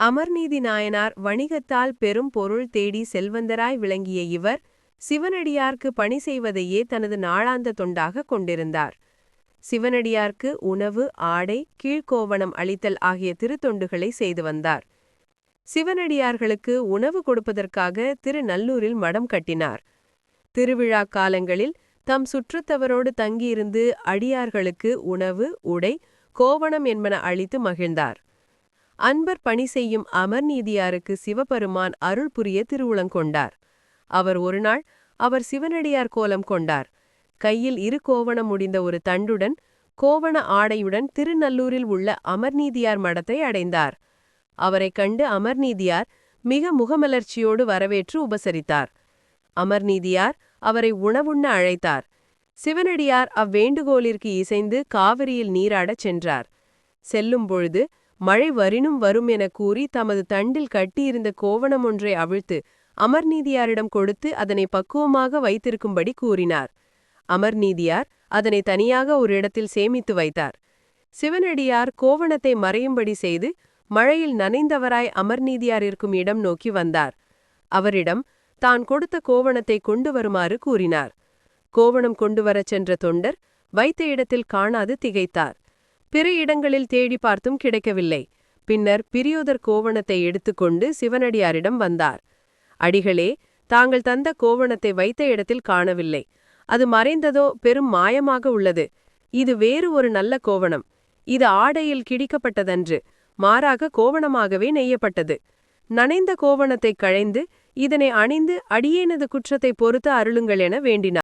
அமர்நீதி நாயனார் வணிகத்தால் பெரும் பொருள் தேடி செல்வந்தராய் விளங்கிய இவர் சிவனடியார்க்கு பணி செய்வதையே தனது நாளாந்த தொண்டாக கொண்டிருந்தார். சிவனடியார்க்கு உணவு ஆடை கீழ்க்கோவணம் அளித்தல் ஆகிய திருத்தொண்டுகளை செய்து வந்தார். சிவனடியார்களுக்கு உணவு கொடுப்பதற்காக திரு நல்லூரில் மடம் கட்டினார். திருவிழா காலங்களில் தம் சுற்றத்தவரோடு தங்கியிருந்து அடியார்களுக்கு உணவு உடை கோவணம் என்பன அளித்து மகிழ்ந்தார். அன்பர் பணி செய்யும் அமர்நீதியாருக்கு சிவபெருமான் அருள் புரிய திருவுளங்கொண்டார் அவர் ஒருநாள் அவர் சிவனடியார் கோலம் கொண்டார். கையில் இரு கோவணம் முடிந்த ஒரு தண்டுடன் கோவண ஆடையுடன் திருநல்லூரில் உள்ள அமர்நீதியார் மடத்தை அடைந்தார். அவரைக் கண்டு அமர்நீதியார் மிக முகமலர்ச்சியோடு வரவேற்று உபசரித்தார். அமர்நீதியார் அவரை உணவுண்ண அழைத்தார். சிவனடியார் அவ்வேண்டுகோளிற்கு இசைந்து காவிரியில் நீராடச் சென்றார். செல்லும் பொழுது மழை வரினும் வரும் என கூறி தமது தண்டில் கட்டியிருந்த கோவணம் ஒன்றை அவிழ்த்து அமர்நீதியாரிடம் கொடுத்து அதனை பக்குவமாக வைத்திருக்கும்படி கூறினார். அமர்நீதியார் அதனை தனியாக ஒரு இடத்தில் சேமித்து வைத்தார். சிவனடியார் கோவணத்தை மறையும்படி செய்து மழையில் நனைந்தவராய் அமர்நீதியார் இருக்கும் இடம் நோக்கி வந்தார். அவரிடம் தான் கொடுத்த கோவணத்தை கொண்டு வருமாறு கூறினார். கோவணம் கொண்டு வரச் சென்ற தொண்டர் வைத்த இடத்தில் காணாது திகைத்தார். பிற இடங்களில் தேடி பார்த்தும் கிடைக்கவில்லை. பின்னர் பிரியோதர் கோவணத்தை எடுத்துக்கொண்டு சிவனடியாரிடம் வந்தார். அடிகளே தாங்கள் தந்த கோவணத்தை வைத்த இடத்தில் காணவில்லை. அது மறைந்ததோ பெரும் மாயமாக உள்ளது. இது வேறு ஒரு நல்ல கோவணம். இது ஆடையில் கிடிக்கப்பட்டதன்று. மாறாக கோவணமாகவே நெய்யப்பட்டது. நனைந்த கோவணத்தைக் களைந்து இதனை அணிந்து அடியேனது குற்றத்தை பொறுத்து அருளுங்கள் என வேண்டினார்.